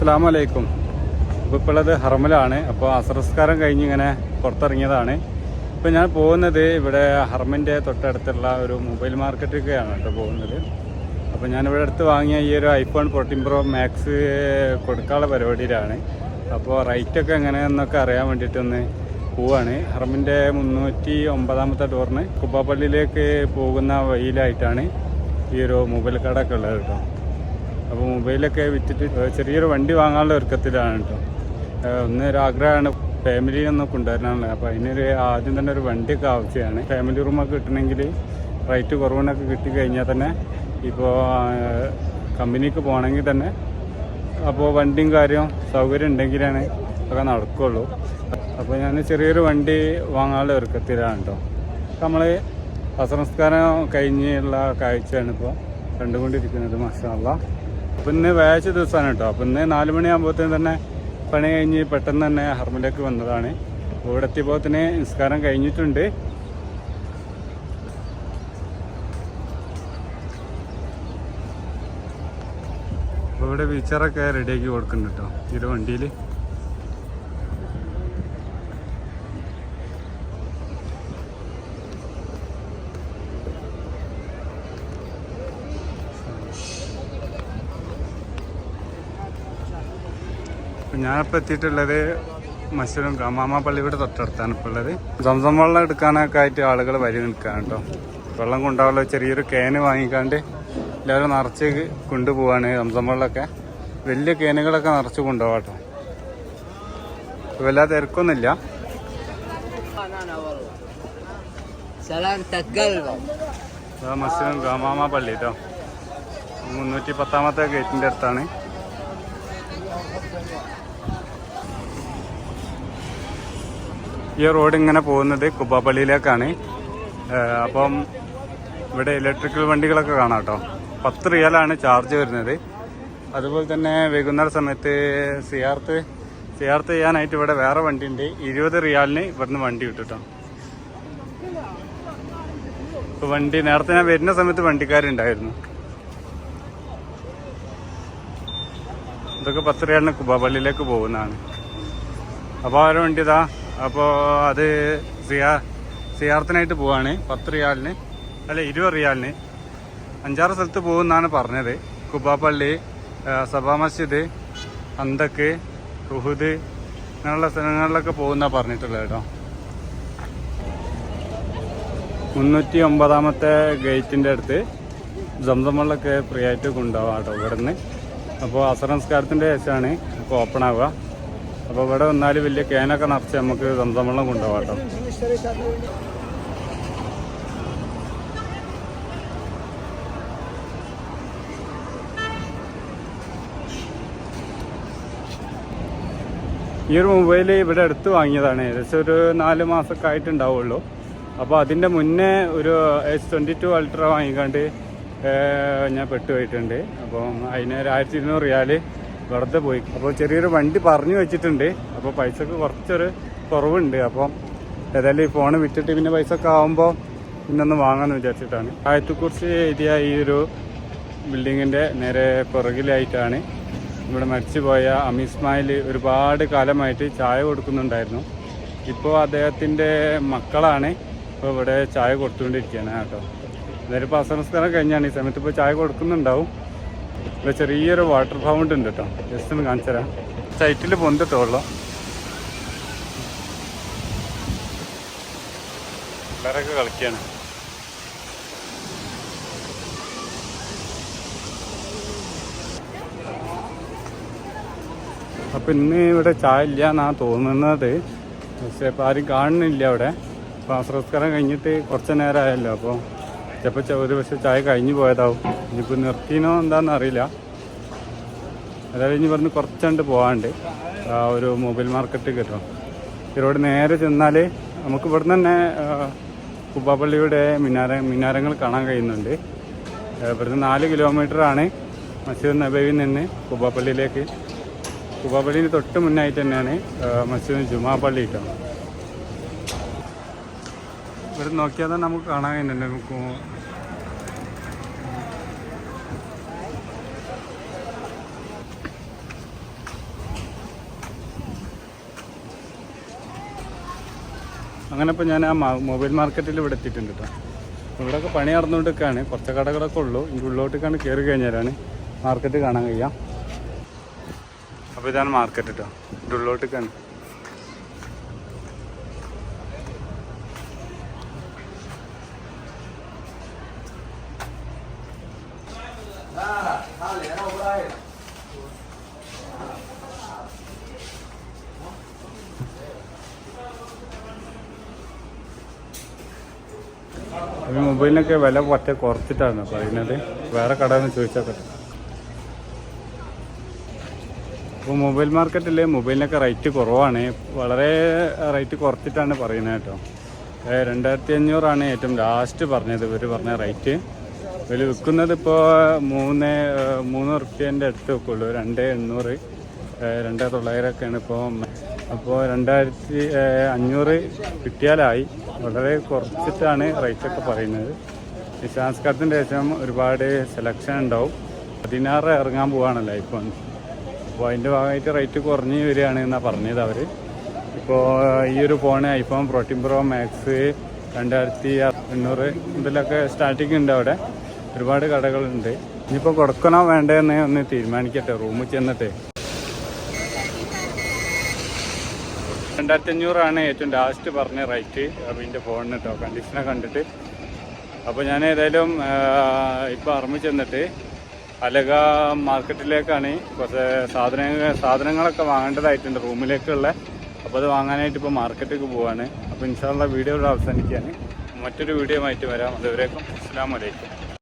അസ്സാം വലൈക്കും ഇപ്പോൾ ഉള്ളത് ഹർമലാണ്. അപ്പോൾ അസറസ്കാരം കഴിഞ്ഞ് ഇങ്ങനെ പുറത്തിറങ്ങിയതാണ്. ഇപ്പോൾ ഞാൻ പോകുന്നത് ഇവിടെ ഹർമിന്റെ തൊട്ടടുത്തുള്ള ഒരു മൊബൈൽ മാർക്കറ്റിലേക്കാണ് കേട്ടോ പോകുന്നത്. അപ്പോൾ ഞാനിവിടെ അടുത്ത് വാങ്ങിയ ഈ ഒരു ഐഫോൺ ഫോർട്ടീൻ പ്രോ മാക്സ് കൊടുക്കാനുള്ള പരിപാടിയിലാണ്. അപ്പോൾ റേറ്റൊക്കെ എങ്ങനെയെന്നൊക്കെ അറിയാൻ വേണ്ടിയിട്ടൊന്ന് പോവാണ്. ഹർമിന്റെ മുന്നൂറ്റി ഒമ്പതാമത്തെ ഡോറിന് കുപ്പാപ്പള്ളിയിലേക്ക് പോകുന്ന വഴിയിലായിട്ടാണ് ഈ ഒരു മൊബൈൽ കടയൊക്കെ ഉള്ളത് കേട്ടോ. അപ്പോൾ മൊബൈലൊക്കെ വിറ്റിട്ട് ചെറിയൊരു വണ്ടി വാങ്ങാനുള്ള ഒരുക്കത്തിലാണ് കേട്ടോ. ഒന്ന് ഒരു ആഗ്രഹമാണ് ഫാമിലിയൊന്നും കൊണ്ടുവരാനുള്ളത് അപ്പോൾ അതിനൊരു ആദ്യം തന്നെ ഒരു വണ്ടിയൊക്കെ ആവശ്യമാണ്. ഫാമിലി റൂമൊക്കെ കിട്ടണമെങ്കിൽ റേറ്റ് കുറവിനൊക്കെ കിട്ടിക്കഴിഞ്ഞാൽ തന്നെ ഇപ്പോൾ കമ്പനിക്ക് പോകണമെങ്കിൽ തന്നെ അപ്പോൾ വണ്ടിയും കാര്യവും സൗകര്യം ഉണ്ടെങ്കിലാണ് ഒക്കെ നടക്കുള്ളൂ. അപ്പോൾ ഞാൻ ചെറിയൊരു വണ്ടി വാങ്ങാനുള്ള ഒരുക്കത്തിലാണ് കേട്ടോ. നമ്മൾ അസംസ്കാരം കഴിഞ്ഞുള്ള കാഴ്ചയാണ് ഇപ്പോൾ കണ്ടുകൊണ്ടിരിക്കുന്നത് മഷാല്ല അപ്പോൾ ഇന്ന് വ്യാഴാഴ്ച ദിവസമാണ് കേട്ടോ. അപ്പം ഇന്ന് നാല് മണിയാകുമ്പോഴത്തേന് തന്നെ പണി കഴിഞ്ഞ് പെട്ടെന്ന് തന്നെ ഹർമിലേക്ക് വന്നതാണ്. ഇവിടെ എത്തിയപ്പോൾ തന്നെ നിസ്കാരം കഴിഞ്ഞിട്ടുണ്ട്. ഇവിടെ വീച്ചറൊക്കെ റെഡിയാക്കി കൊടുക്കുന്നുണ്ട് കേട്ടോ. ഒരു വണ്ടിയിൽ അപ്പം ഞാനിപ്പോൾ എത്തിയിട്ടുള്ളത് മസ്ജിദും മാമാ പള്ളിയുടെ തൊട്ടടുത്താണ് ഇപ്പോൾ ഉള്ളത്. സംസം വെള്ളം എടുക്കാനൊക്കെ ആയിട്ട് ആളുകൾ വരി നിൽക്കുകയാണ് കേട്ടോ. വെള്ളം കൊണ്ടാവുള്ള ചെറിയൊരു കേന് വാങ്ങിക്കാണ്ട് എല്ലാവരും നിറച്ച് കൊണ്ടുപോവാണ് സംസം വെള്ളമൊക്കെ. വലിയ കേനുകളൊക്കെ നിറച്ച് കൊണ്ടുപോകാം കേട്ടോ. വല്ലാതെ തിരക്കൊന്നുമില്ല. മസ്ജിദും ഗമാമ പള്ളി കേട്ടോ. മുന്നൂറ്റി പത്താമത്തെ ഗേറ്റിന്റെ അടുത്താണ്. ഈ റോഡ് ഇങ്ങനെ പോകുന്നത് കുബാപ്പള്ളിയിലേക്കാണ് അപ്പം ഇവിടെ ഇലക്ട്രിക്കൽ വണ്ടികളൊക്കെ കാണാം കേട്ടോ. പത്ത് റിയാലാണ് ചാർജ് വരുന്നത്. അതുപോലെ തന്നെ വൈകുന്നേര സമയത്ത് സിയാർത്ത് സിയാർത്ത് ചെയ്യാനായിട്ട് ഇവിടെ വേറെ വണ്ടി ഉണ്ട് ഇരുപത് റിയാലിന് ഇവിടുന്ന് വണ്ടി കിട്ടും വണ്ടി നേരത്തെ ഞാൻ വരുന്ന സമയത്ത് വണ്ടിക്കാരുണ്ടായിരുന്നു. ഇതൊക്കെ പത്രയാണ് കുബാപള്ളിയിലേക്ക് പോകുന്നതാണ്. അപ്പോൾ ആ ഒരു വണ്ടി അപ്പോൾ അത് സിയാ സിയാർത്തിനായിട്ട് പോവാണ്. പത്ത് റിയാലിന് അല്ല ഇരുപത് റിയാലിന്. അഞ്ചാറ് സ്ഥലത്ത് പോകുമെന്നാണ് പറഞ്ഞത്. കുബാപ്പള്ളി സഭാ മസ്ജിദ് അന്തക്ക് റുഹുദ് അങ്ങനെയുള്ള സ്ഥലങ്ങളിലൊക്കെ പോകുന്ന പറഞ്ഞിട്ടുള്ളത് കേട്ടോ. മുന്നൂറ്റി ഒമ്പതാമത്തെ ഗേറ്റിന്റെ അടുത്ത് ജംസമ്മളിലൊക്കെ ഫ്രീ ആയിട്ട് കൊണ്ടുപോകാം കേട്ടോ ഇവിടുന്ന്. അപ്പോൾ അസറംസ്കാരത്തിന്റെ ശേഷമാണ് ഇപ്പോൾ ഓപ്പൺ ആവുക. അപ്പോൾ ഇവിടെ വന്നാൽ വലിയ ക്യാനൊക്കെ നിറച്ച് നമുക്ക് സ്വന്തം വെള്ളം കൊണ്ടുപോകാം കേട്ടോ. ഈ ഒരു മൊബൈൽ ഇവിടെ അടുത്ത് വാങ്ങിയതാണ്. ഏകദേശം ഒരു നാല് മാസമൊക്കെ ആയിട്ടുണ്ടാവുള്ളൂ. അപ്പോൾ അതിന്റെ മുന്നേ ഒരു എസ് ട്വന്റി ടു അൾട്ര വാങ്ങിക്കാണ്ട് ഞാൻ പെട്ടുപോയിട്ടുണ്ട്. അപ്പം അതിന് ഒരു ആയിരത്തി ഇരുന്നൂറ് റിയാൽ വെറുതെ പോയി. അപ്പോൾ ചെറിയൊരു വണ്ടി പറഞ്ഞു വെച്ചിട്ടുണ്ട്. അപ്പോൾ പൈസക്ക് കുറച്ചൊരു കുറവുണ്ട്. അപ്പം ഏതായാലും ഈ ഫോൺ വിറ്റിട്ട് പിന്നെ പൈസ ഒക്കെ ആകുമ്പോൾ പിന്നൊന്ന് വാങ്ങാമെന്ന് വിചാരിച്ചിട്ടാണ്. ആയത്തെക്കുറിച്ച് എഴുതിയ ഈ ഒരു ബിൽഡിങ്ങിന്റെ നേരെ പുറകിലായിട്ടാണ് ഇവിടെ മരിച്ചുപോയ അമിസ്മായിൽ ഒരുപാട് കാലമായിട്ട് ചായ കൊടുക്കുന്നുണ്ടായിരുന്നു. ഇപ്പോൾ അദ്ദേഹത്തിന്റെ മക്കളാണ്. ഇപ്പോൾ ഇവിടെ ചായ കൊടുത്തുകൊണ്ടിരിക്കുകയാണ് കേട്ടോ. ഇപ്പോൾ അസംസ്കാരം കഴിഞ്ഞാണ്. ഈ സമയത്ത് ഇപ്പോൾ ചായ കൊടുക്കുന്നുണ്ടാവും. ഇവിടെ ചെറിയൊരു വാട്ടർ ഫൗണ്ട് ഉണ്ട് കേട്ടോ ജസ്റ്റ് ഒന്ന് കാണിച്ചു തരാം. സൈറ്റിൽ പൊന്തിട്ടുള്ളൂ പിള്ളേരൊക്കെ കളിക്കുകയാണ് അപ്പം ഇന്ന് ഇവിടെ ചായ ഇല്ല എന്നാണ് തോന്നുന്നത്. പക്ഷേ ഇപ്പം ആരും കാണുന്നില്ല അവിടെ അപ്പോൾ സംസ്കാരം കഴിഞ്ഞിട്ട് കുറച്ച് നേരമായല്ലോ അപ്പോൾ ചിലപ്പോൾ ഒരു പക്ഷേ ചായ കഴിഞ്ഞു പോയതാവും. ഇനിയിപ്പോൾ നിർത്തിനോ എന്താണെന്ന് അറിയില്ല. അതായത് ഇനി പറഞ്ഞ് കുറച്ചുണ്ട് പോകാണ്ട് ആ ഒരു മൊബൈൽ മാർക്കറ്റ് കിട്ടും. ഇവരോട് നേരെ ചെന്നാൽ നമുക്ക് ഇവിടുന്ന് തന്നെ കുബ്ബാപ്പള്ളിയുടെ മിനാര മിനാരങ്ങൾ കാണാൻ കഴിയുന്നുണ്ട്. ഇവിടുന്ന് നാല് കിലോമീറ്റർ ആണ് മസ്ജിദ് നബവിയിൽ നിന്ന് കുബ്ബാപ്പള്ളിയിലേക്ക് കുബാപ്പള്ളിന് തൊട്ട് മുന്നായിട്ട് തന്നെയാണ് മസ്ജിദ് ജുമാ പള്ളി കിട്ടുന്നത് ഇവിടെ നോക്കിയാൽ തന്നെ നമുക്ക് കാണാൻ നമുക്ക് അങ്ങനെ ഇപ്പം ഞാൻ ആ മൊബൈൽ മാർക്കറ്റിൽ ഇവിടെ എത്തിയിട്ടുണ്ട് കേട്ടോ ഇവിടെയൊക്കെ പണി നടന്നുകൊണ്ടിരിക്കുകയാണ്. കുറച്ച് കടകളൊക്കെ ഉള്ളൂ. ഇനി ഉള്ളോട്ടേക്കാണ് കയറി കഴിഞ്ഞാലാണ് മാർക്കറ്റ് കാണാൻ കഴിയുക. അപ്പോൾ ഇതാണ് മാർക്കറ്റ് കേട്ടോ ഇതിന്റെ ഉള്ളോട്ടേക്കാണ് മൊബൈലിനൊക്കെ വില പറ്റ കുറച്ചിട്ടാണ് പറയുന്നത്. വേറെ കട എന്ന് ചോദിച്ചാൽ പറ്റും. ഇപ്പോൾ മൊബൈൽ മാർക്കറ്റിൽ മൊബൈലിനൊക്കെ റേറ്റ് കുറവാണ്. വളരെ റേറ്റ് കുറച്ചിട്ടാണ് പറയുന്നത് കേട്ടോ. രണ്ടായിരത്തി അഞ്ഞൂറാണ് ഏറ്റവും ലാസ്റ്റ് പറഞ്ഞത്. ഇവർ പറഞ്ഞ റേറ്റ്. ഇവർ വിൽക്കുന്നത് ഇപ്പോൾ മൂന്ന് മൂന്ന് റുപ്യേന്റെ അടുത്ത് വെക്കുള്ളൂ രണ്ട് എണ്ണൂറ് രണ്ട് തൊള്ളായിരമൊക്കെയാണ് ഇപ്പോൾ അപ്പോൾ രണ്ടായിരത്തി അഞ്ഞൂറ് കിട്ടിയാലായി. വളരെ കുറച്ചിട്ടാണ് റേറ്റൊക്കെ പറയുന്നത്. ഈ സംസ്കാരത്തിന്റെ ശേഷം ഒരുപാട് സെലക്ഷൻ ഉണ്ടാവും. പതിനാറ് ഇറങ്ങാൻ പോവാണല്ലോ ഇപ്പം അപ്പോൾ അതിന്റെ ഭാഗമായിട്ട് റേറ്റ് കുറഞ്ഞ് വരികയാണ് എന്നാണ് പറഞ്ഞത് അവർ ഇപ്പോൾ ഈ ഒരു phone iPhone protein pro max രണ്ടായിരത്തി എണ്ണൂറ് ഇതിലൊക്കെ സ്റ്റാർട്ടിങ് ഉണ്ട് അവിടെ. ഒരുപാട് കടകളുണ്ട്. ഇനിയിപ്പോൾ കൊടുക്കണോ വേണ്ടതെന്ന് ഒന്ന് തീരുമാനിക്കട്ടെ റൂമിൽ ചെന്നിട്ട്. രണ്ടായിരത്തി അഞ്ഞൂറാണ് ഏറ്റവും ലാസ്റ്റ് പറഞ്ഞ റേറ്റ് അതിന്റെ ഫോണിന് കേട്ടോ കണ്ടീഷനെ കണ്ടിട്ട്. അപ്പോൾ ഞാൻ ഏതായാലും ഇപ്പോൾ അറിമി ചെന്നിട്ട് അലക മാർക്കറ്റിലേക്കാണ് കുറച്ച് സാധനങ്ങൾ സാധനങ്ങളൊക്കെ വാങ്ങേണ്ടതായിട്ടുണ്ട് റൂമിലേക്കുള്ള. അപ്പോൾ അത് വാങ്ങാനായിട്ട് ഇപ്പോൾ മാർക്കറ്റിലേക്ക് പോവാണ്. അപ്പോൾ ഇൻഷാല്ല വീഡിയോ അവസാനിക്കുകയാണ്. മറ്റൊരു വീഡിയോ ആയിട്ട് വരാം. അതുവരേക്കും അസ്സാം വലൈക്കും